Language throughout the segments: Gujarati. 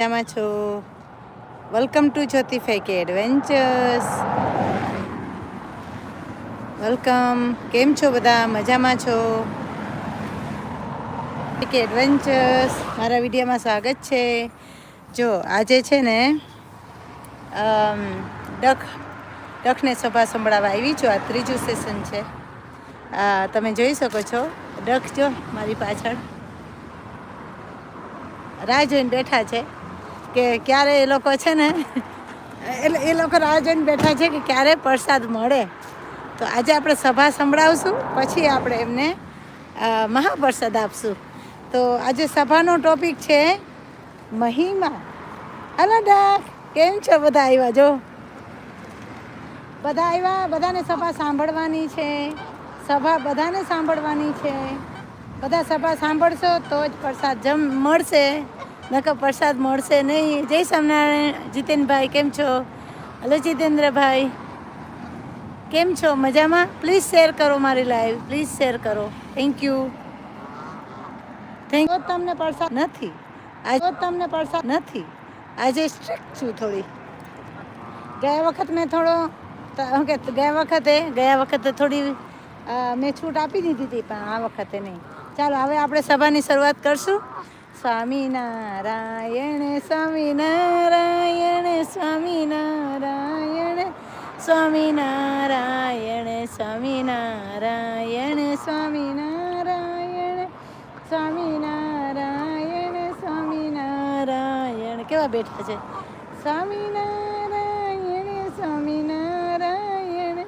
મજામાં છો? Welcome to Jyoti Phake adventures welcome કેમ છો બધા? મજામાં છો? કે એડવેન્ચર્સ મારા વિડીયોમાં સ્વાગત છે. જો, આજે છે ને ડખ ડખને સભા સંભળાવવા આવી છું. આ ત્રીજું સેશન છે. તમે જોઈ શકો છો. ડખ જો, મારી પાછળ. રાહ જોઈને બેઠા છે. કે ક્યારે એ લોકો છે ને, એટલે એ લોકો રાહ જોઈને બેઠા છે કે ક્યારે પ્રસાદ મળે. તો આજે આપણે સભા સંભળાવશું, પછી આપણે એમને મહાપ્રસાદ આપશું. તો આજે સભાનો ટોપિક છે મહિમા. હલો, ડાક, કેમ છો બધા આવ્યા જો. બધા આવ્યા બધાને સભા સાંભળવાની છે. સભા બધાને સાંભળવાની છે. બધા સભા સાંભળશો તો જ પ્રસાદ જમ, મળશે. નકર પ્રસાદ મળશે નહીં. જય સ્વામિનારાયણ. જીતેનભાઈ કેમ છો? હલો જીતેન્દ્રભાઈ. કેમ છો? મજામાં? પ્લીઝ શેર કરો મારી લાઈવ પ્લીઝ શેર કરો. થેન્ક યુ થેન્ક તમને પ્રસાદ નથી. આજે તમને પ્રસાદ નથી. આજે સ્ટ્રિક્ટ છું થોડી. ગયા વખત મેં થોડો કે ગયા વખતે ગયા વખતે થોડી મેં છૂટ આપી દીધી હતી પણ આ વખતે નહીં. ચાલો હવે આપણે સભાની શરૂઆત કરશું. સ્વામિનારાયણ સ્વામિનારાયણ સ્વામિનારાયણ સ્વામિનારાયણ સ્વામિનારાયણ સ્વામિનારાયણ સ્વામિનારાયણ સ્વામિનારાયણ. કેવા બેઠા છે? સ્વામિનારાયણ સ્વામિનારાયણ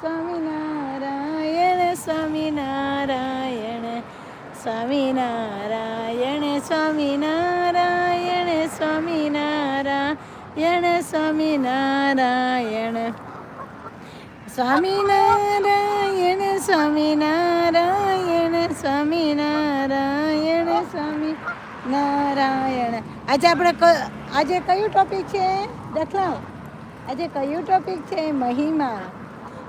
સ્વામિનારાયણ સ્વામિનારાયણ સ્વામિનારાયણ. સ્વામિનારાયણ. સ્વામિનારાયણ સ્વામિનારાયણ સ્વામિનારાયણ સ્વામી નારાયણ આજે આપણે આજે કયું ટોપિક છે? દાખલા આજે કયું ટોપિક છે? મહિમા.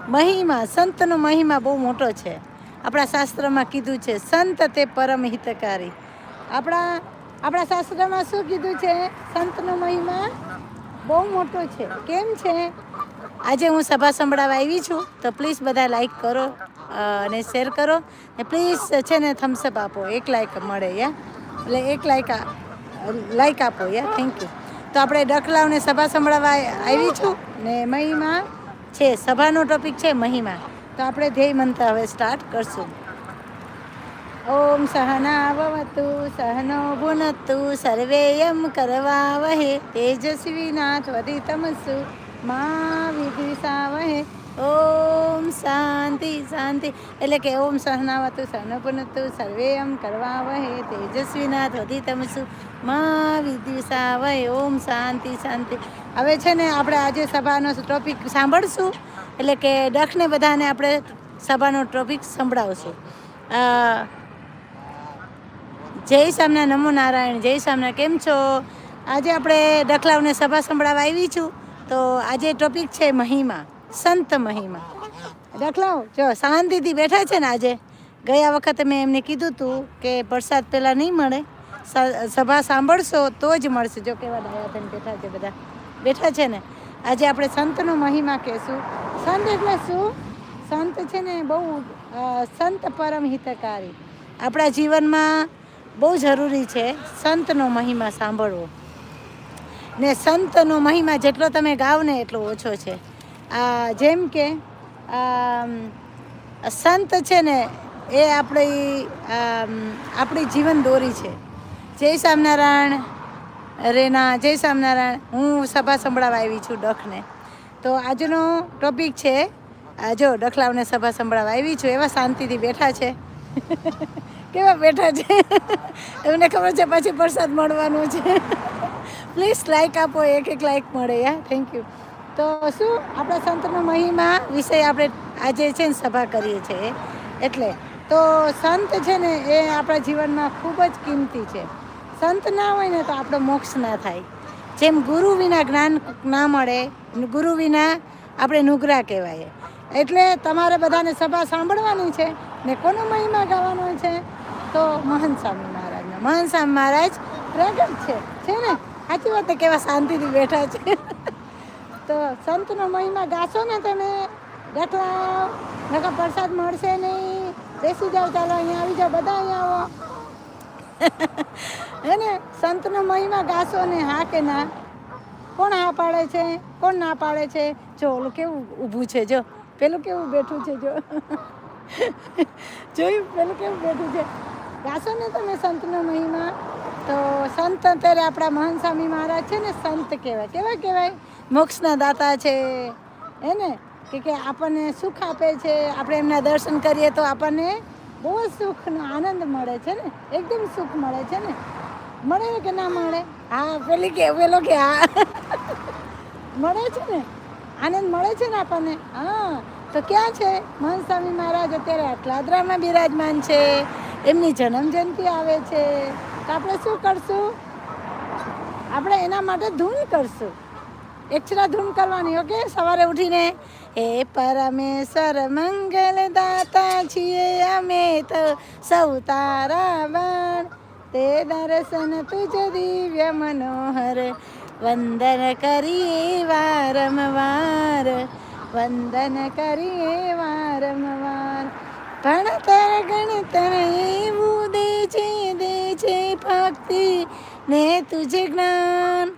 મહિમા, સંતનો મહિમા બહુ મોટો છે. આપણા શાસ્ત્રમાં કીધું છે, સંત તે પરમ હિતકારી. આપણા આપણા શાસ્ત્રમાં શું કીધું છે? સંતનો મહિમા? બહુ મોટો છે. કેમ છે? આજે હું સભા સંભળાવવા આવી છું. તો પ્લીઝ બધા લાઈક કરો અને શેર કરો. ને પ્લીઝ છે ને થમ્સઅપ આપો. એક લાઈક મળે, યા? એટલે એક લાઈક લાઈક આપો, યા? થેન્ક યુ તો આપણે ડખલાવને સભા સંભળાવવા આવી છું. ને મહિમા છે, સભાનો ટોપિક છે મહિમા. તો આપણે ધ્યેય મંત્ર હવે સ્ટાર્ટ કરશું. ઓમ સહનાવવતુ સહનો ભુનત્તુ સર્વેયમ કરવાવહે તેજસ્વીનાથવધિતમસુ મા વિદ્વિષાવહે ઓમ શાંતિ શાંતિ. એટલે કે ઓમ સહનાવતું સહનપુનતું સર્વેયમ કરવાવહે તેજસ્વીનાથવધિતમસુ મા વિદ્વિષાવહે ઓમ શાંતિ શાંતિ. હવે છે ને આપણે આજે સભાનો ટોપિક સાંભળશું. એટલે કે ડખને બધાને આપણે સભાનો ટોપિક સંભળાવશું. જય સામના નમો નારાયણ, જય સામના કેમ છો? આજે આપણે ડખલાવને સભા સંભળાવવા આવી છું. તો આજે ટોપિક છે મહિમા, સંત મહિમા. ડખલાવ જો શાંતિથી બેઠા છે ને આજે, ગયા વખતે મેં એમને કીધું હતું કે પ્રસાદ પહેલાં નહીં મળે સભા સાંભળશો તો જ મળશે. જો કેવા ડાયા થઈને બેઠા છે બધા. બેઠા છે ને. આજે આપણે સંતનો મહિમા કહેશું. સંત એટલે શું? સંત છે ને બહુ સંત પરમ હિતકારી આપણા જીવનમાં બહુ જરૂરી છે. સંતનો મહિમા સાંભળવો. ને સંતનો મહિમા જેટલો તમે ગાવ ને એટલો ઓછો છે. આ જેમ કે સંત છે ને, એ આપણી આપણી જીવન દોરી છે. જય સ્વામિનારાયણ રેના જય સ્વામિનારાયણ, હું સભા સંભળાવા આવી છું ડખને. તો આજનો ટોપિક છે જો ડખલાવને સભા સંભળાવા આવી છું, એવા શાંતિથી બેઠા છે. કેવા બેઠા છે? એમને ખબર છે પછી પ્રસાદ મળવાનો છે. પ્લીઝ લાઇક આપો, એક એક લાઇક મળે યા થેન્ક યુ તો શું, આપણા સંતનો મહિમા વિષય આપણે આજે છે ને સભા કરીએ છીએ. એટલે, તો સંત છે ને, એ આપણા જીવનમાં ખૂબ જ કિંમતી છે. સંત ના હોય ને, તો આપણો મોક્ષ ના થાય. જેમ ગુરુ વિના જ્ઞાન ના મળે, ગુરુ વિના આપણે નુગરા કહેવાય. એટલે તમારે બધાને સભા સાંભળવાની છે ને કોનો મહિમા ગાવાનો છે? તો મહાન સ્વામી મહારાજના. મહાન સ્વામી મહારાજ પ્રગટ છે છે ને? સાચી વાત કેવા શાંતિથી બેઠા છે. તો સંતનો મહિમા ગાશો ને તમે. ડખલા નકા પ્રસાદ મળશે નહીં. બેસી જાઓ, ચાલો અહીંયા આવી જાઓ, બધા અહીંયા આવો. હે ને? સંતનો મહિમા ગાશો ને હા કે ના? કોણ હા પાડે છે? કોણ ના પાડે છે? જો, ઓલું કેવું ઊભું છે, જો. પેલું કેવું બેઠું છે, જો. જોયું? પેલું કેવું બેઠું છે? ગાશો ને તમે સંતનો મહિમા. તો સંત અત્યારે આપણા મહાન સ્વામી મહારાજ છે ને સંત કહેવાય. કેવા કહેવાય? મોક્ષના દાતા છે. હે ને? કે કે આપણને સુખ આપે છે. આપણે એમના દર્શન કરીએ તો આપણને બહુ જ સુખનો આનંદ મળે છે ને? એકદમ સુખ મળે છે ને? મળે કે ના મળે? હા, પેલી કે, પેલો કે, હા. મળે છે ને? આનંદ મળે છે ને આપણને? હા. તો ક્યાં છે? મહન સ્વામી મહારાજ અત્યારે આટલાદરામાં બિરાજમાન છે. એમની જન્મ જયંતિ આવે છે. તો આપણે શું કરશું? આપણે એના માટે ધૂન કરશું. એક્સ્ટ્રા ધૂન કરવાની ઓકે સવારે ઉઠીને, હે પરમેશ્વર મંગલ દાતા છીએ અમે તો, સૌ તારા બાણ. તે દર્શન તુજ દિવ્ય મનોહર, વંદન કરીએ વારંવાર. વંદન કરીએ વારંવાર. ભણતર ગણતર એવું દે છે દે છે ભક્તિ ને તુજે જ્ઞાન.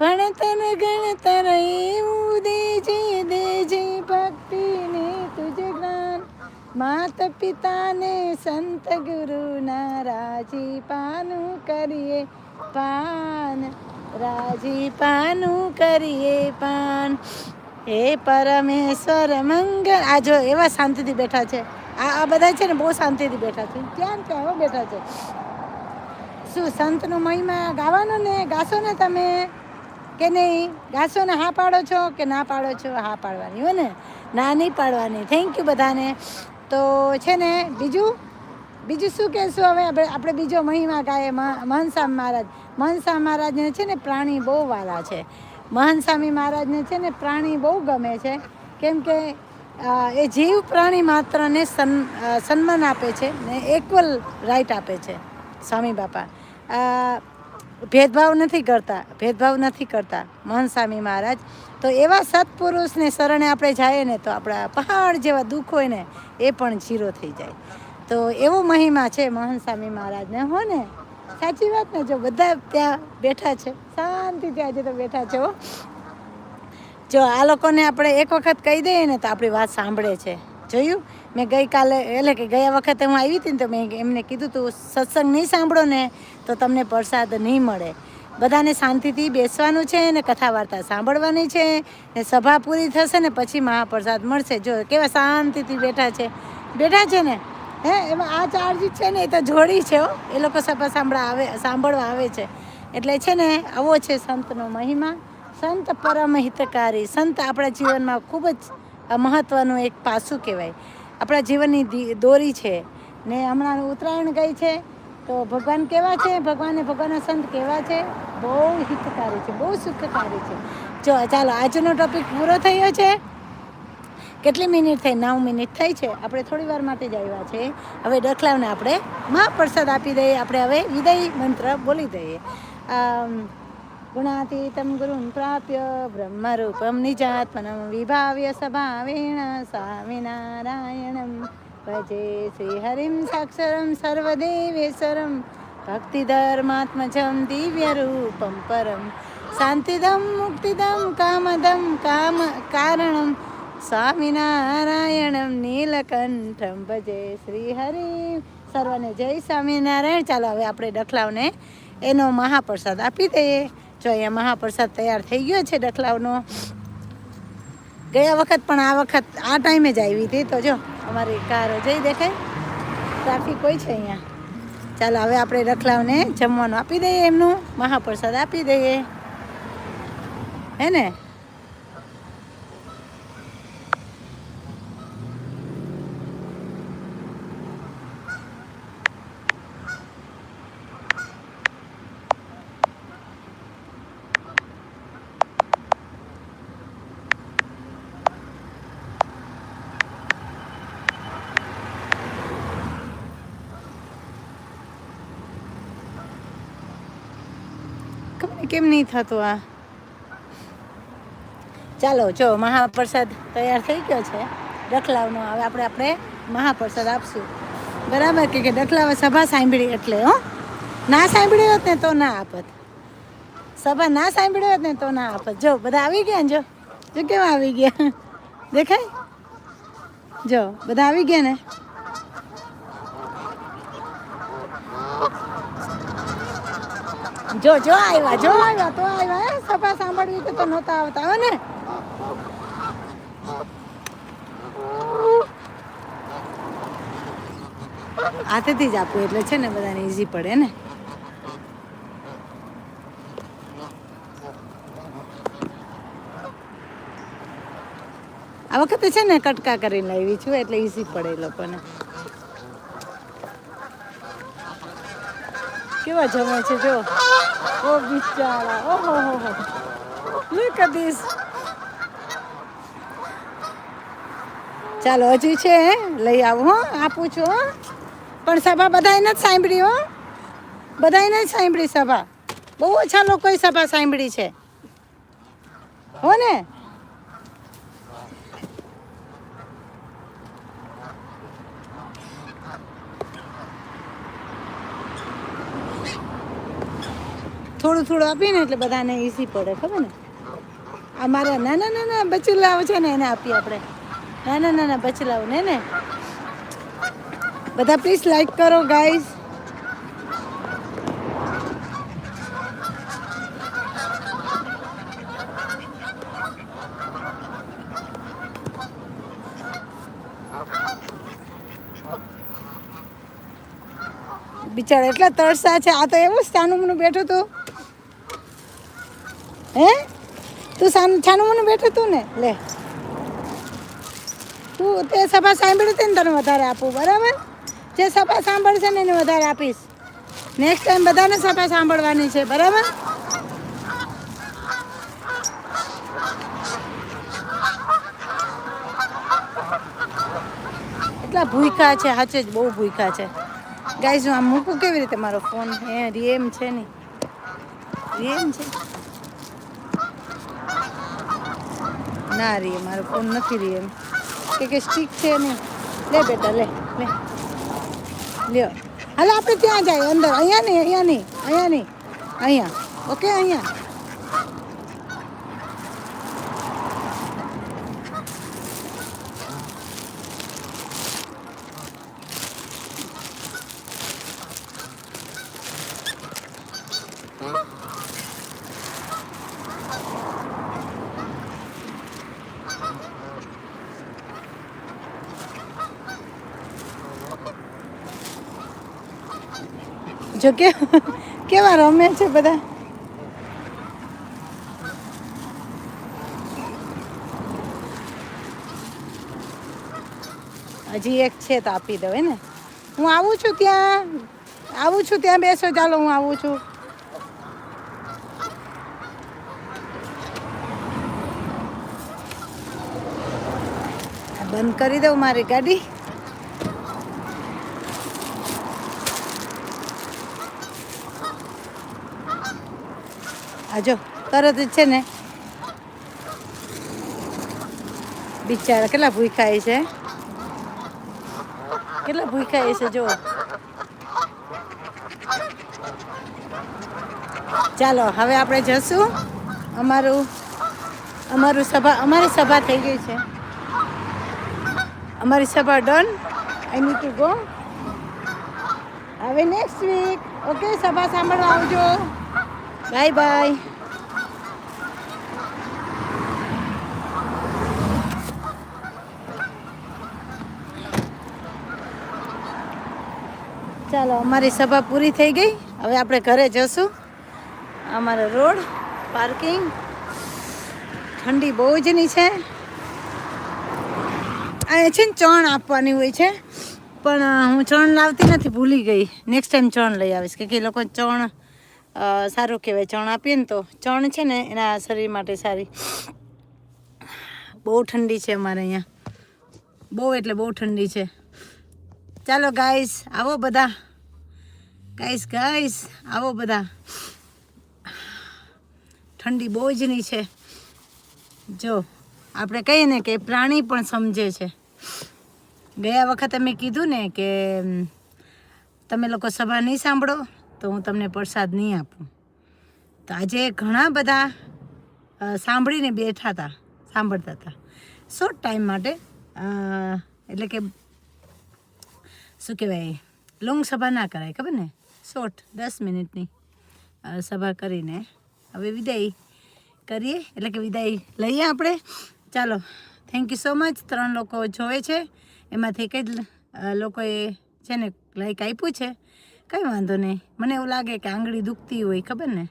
ભણતર ગણતર એવું દે છે દે છે ભક્તિ ને તુજે જ્ઞાન. માત પિતાને સંત ગુરુના રાજી પાનું કરીએ પાન. રાજી પાનું કરીએ પાન. હે પરમેશ્વર, મંગળ. આ એવા શાંતિથી બેઠા છે. આ આ બધા છે ને બહુ શાંતિથી બેઠા છે. ત્યાં હો બેઠા છે. શું સંતનો મહિમા ગાવાનો ને? ગાશો ને તમે? કે નહીં? ગાશો ને હા પાડો છો કે ના પાડો છો? હા પાડવાની હો ને? ના નહીં પાડવાની. થેન્ક યુ બધાને. તો છે ને, બીજું? બીજું શું કહેશું હવે? આપણે આપણે બીજો મહિમા ગાય મહનસ્વામી મહારાજ. મહનસ્વામી મહારાજને છે ને પ્રાણી બહુ વાલા છે. મહનસ્વામી મહારાજને છે ને પ્રાણી બહુ ગમે છે. કેમ કે એ જીવ પ્રાણી માત્રને સન્ સન્માન આપે છે ને ઇક્વલ રાઈટ આપે છે, સ્વામી બાપા. ભેદભાવ નથી કરતા, ભેદભાવ નથી કરતા, મોહન સ્વામી મહારાજ. તો એવા સત્પુરુષને શરણે આપણે જઈએ ને તો આપણા પહાડ જેવા દુઃખ હોય ને એ પણ જીરો થઈ જાય. તો એવો મહિમા છે મોહન સ્વામી મહારાજને, હો ને? સાચી વાત ને? જો બધા ત્યાં બેઠા છે શાંતિ ત્યાં આજે તો બેઠા છે જો આ લોકોને આપણે એક વખત કહી દઈએ ને તો આપણી વાત સાંભળે છે. જોયું? મેં ગઈકાલે, એટલે કે ગયા વખતે હું આવી હતી ને તો મેં એમને કીધું તું, સત્સંગ નહીં સાંભળો ને તો તમને પ્રસાદ નહીં મળે. બધાને શાંતિથી બેસવાનું છે ને કથા વાર્તા સાંભળવાની છે ને સભા પૂરી થશે ને પછી મહાપ્રસાદ મળશે. જો કેવા શાંતિથી બેઠા છે. બેઠા છે ને? હે? એમાં આ ચાર્જ છે ને એ તો જોડી છે હો. એ લોકો સભા સાંભળવા આવે સાંભળવા આવે છે. એટલે છે ને, આવો છે સંતનો મહિમા. સંત પરમ હિતકારી સંત આપણા જીવનમાં ખૂબ જ મહત્ત્વનું એક પાસું કહેવાય. આપણા જીવનની દોરી છે. ને હમણાં ઉત્તરાયણ ગઈ છે, તો ભગવાન કેવા છે? ભગવાને ભગવાનના સંત કેવા છે? બહુ હિતકારી છે, બહુ સુખકારી છે. જો, ચાલો, આજનો ટોપિક પૂરો થયો છે. કેટલી મિનિટ થઈ? નવ મિનિટ થઈ છે. આપણે થોડી વાર માટે જ આવ્યા છે. હવે ડખલાવને આપણે મહાપ્રસાદ આપી દઈએ. આપણે હવે વિદાય મંત્ર બોલી દઈએ. ગુણાતીતમ ગુરું પ્રાપ્ય બ્રહ્મરૂપમ નિજાત્મનમ વિભાવ્ય સ્વભાવેણ સ્વામિનારાયણમ ભજે શ્રીહરિમ સાક્ષરમ સર્વદેવેશ્વરમ ભક્તિધર્માત્મજમ દિવ્યરૂપમ પરમ શાંતિદમ મુક્તિદમ કામદમ કામ કારણમ સ્વામિનારાયણમ નીલકંઠમ ભજે શ્રીહરિ સર્વને જય સ્વામિનારાયણ ચાલો, હવે આપણે ડખલાવને એનો મહાપ્રસાદ આપી દઈએ। જો અહીંયા મહાપ્રસાદ તૈયાર થઈ ગયો છે ડખલાવનો. ગયા વખત પણ આ વખત આ ટાઈમે જ આવી હતી. તો જો, અમારી કાર જઈ દેખાય. ટ્રાફિક હોય છે અહીંયા. ચાલો, હવે આપણે રખલાવને જમવાનું આપી દઈએ એમનું. મહાપ્રસાદ આપી દઈએ. હે ને? કેમ નહીં થતું આ? ચાલો, જો, મહાપ્રસાદ તૈયાર થઈ ગયો છે. ડખલાવનો હવે આપણે આપણે મહાપ્રસાદ આપશું. બરાબર કે ડખલાવ સભા સાંભળી એટલે, હો? ના સાંભળી હોત ને તો ના આપત. સભા ના સાંભળી હોત ને તો ના આપત. જો, બધા આવી ગયા ને જો? જો કેવા આવી ગયા? દેખાય? જો, બધા આવી ગયા ને? જો જો આવ્યા જો આવ્યા તો આવ્યા સભા સાંભળવી તો તો નહોતા આવતા ને? હાથેથી જ આપવું એટલે છે ને બધાને ઈઝી પડે ને? આ વખતે છે ને કટકા કરીને લાવી છું, એટલે ઈઝી પડે એ લોકોને. કેવા જમો છે, જો? ઓ bichara. ઓહો હો હો Look at this ચાલો હજી છે લઈ આવું હો આપું છું હો પણ સભા બધાય નથી સાંભળી હો બધાય નથી સાંભળી સભા બહુ ઓછા લોકોએ સભા સાંભળી છે હો ને થોડું થોડું આપીને એટલે બધાને ઈઝી પડે, ખબર ને? આ મારા નાના નાના બચલાઓ છે ને, એને આપીએ આપણે. નાના નાના બચલાઓ ને ને? બધા પ્લીઝ લાઈક કરો ગાઈઝ બિચારા એટલા તરસા છે. આ તો એવું સાનું મનું બેઠું તું હે? તું છાનું મને બેઠું તું ને? લે. તું તે સભા સાંભળી હતી ને તને વધારે આપું, બરાબર? જે સભા સાંભળશે ને એને વધારે આપીશ. નેક્સ્ટ ટાઈમ બધાને સભા સાંભળવાની છે, બરાબર? એટલા ભૂખા છે, સાચે જ બહુ ભૂખા છે. ગાઈઝ હું આમ મૂકું કેવી રીતે મારો ફોન હે રીએમ છે ને. રીએમ છે. ના રે મારો ફોન નથી રીએમ કે કે સ્ટીક છે ને. લે બેટા, લે લે. લ્યો હાલો, આપણે ત્યાં જાય અંદર. અહીંયા નહીં અહીંયા નહીં અહીંયા નહીં. અહીંયા. ઓકે અહીંયા. જો કે કેવા રમે છે બધા? હજી એક છે તો આપી દઉં ને? હું આવું છું ત્યાં? આવું છું ત્યાં બેસો, ચાલો હું આવું છું. બંધ કરી દઉં મારી ગાડી. આ જો, તરત જ છે ને બિચારા કેટલા ભૂખાય છે. કેટલા ભૂખાય છે જો. ચાલો, હવે આપણે જશું અમારું અમારું સભા, અમારી સભા થઈ ગઈ છે. અમારી સભા done. I need to go હવે નેક્સ્ટ વીક ઓકે સભા સાંભળવા આવજો. Bye bye. ચાલો, અમારી સભા પૂરી થઈ ગઈ. હવે આપણે ઘરે જશું. અમારો રોડ પાર્કિંગ ઠંડી બહુ જની છે. અહીંયા છે ને ચણ આપવાની હોય છે. પણ હું ચણ લાવતી નથી, ભૂલી ગઈ. નેક્સ્ટ ટાઈમ ચણ લઈ આવીશ. કે લોકો ચણ સારું કહેવાય. ચણ આપીએ ને તો ચણ છે ને એના શરીર માટે સારી. બહુ ઠંડી છે અમારે અહીંયા. બહુ એટલે બહુ ઠંડી છે. ચાલો ગાઈસ, આવો બધા. ગાઈસ ગાઈસ, આવો બધા. ઠંડી બહુ જ ની છે. જો, આપણે કહીએ ને કે પ્રાણી પણ સમજે છે. ગયા વખતે મેં કીધું ને કે તમે લોકો સભા નહીં સાંભળો. તો હું તમને પ્રસાદ નહીં આપું. તો આજે ઘણા બધા સાંભળીને બેઠા હતા સાંભળતા હતા શોર્ટ ટાઈમ માટે એટલે કે, શું કહેવાય લોંગ સભા ના કરાય, ખબર ને? શોર્ટ દસ મિનિટની સભા કરીને. હવે વિદાય કરીએ, એટલે કે વિદાય લઈએ આપણે. ચાલો થેન્ક યુ સો મચ ત્રણ લોકો જોવે છે. એમાંથી જ લોકોએ છે ને લાઈક આપ્યું છે. કંઈ વાંધો નહીં. મને એવું લાગે કે આંગળી દુખતી હોય, ખબર ને?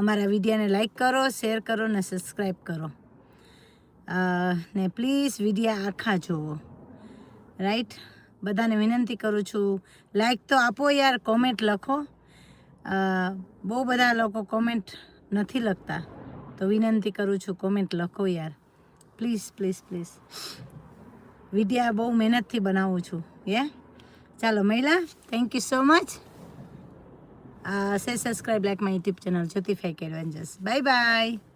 અમારા વિડીયાને લાઈક કરો શેર કરો ને સબસ્ક્રાઈબ કરો. ને પ્લીઝ વિડીયા આખા જુઓ રાઈટ બધાને વિનંતી કરું છું. લાઈક તો આપો યાર કોમેન્ટ લખો. બહુ બધા લોકો કોમેન્ટ નથી લખતા. તો વિનંતી કરું છું કોમેન્ટ લખો યાર. પ્લીઝ પ્લીઝ પ્લીઝ વિડીયા બહુ મહેનતથી બનાવું છું યે ચાલો મહિલા થેન્ક યુ સો મચ સે subscribe like my YouTube channel Jyoti Phake adventures bye bye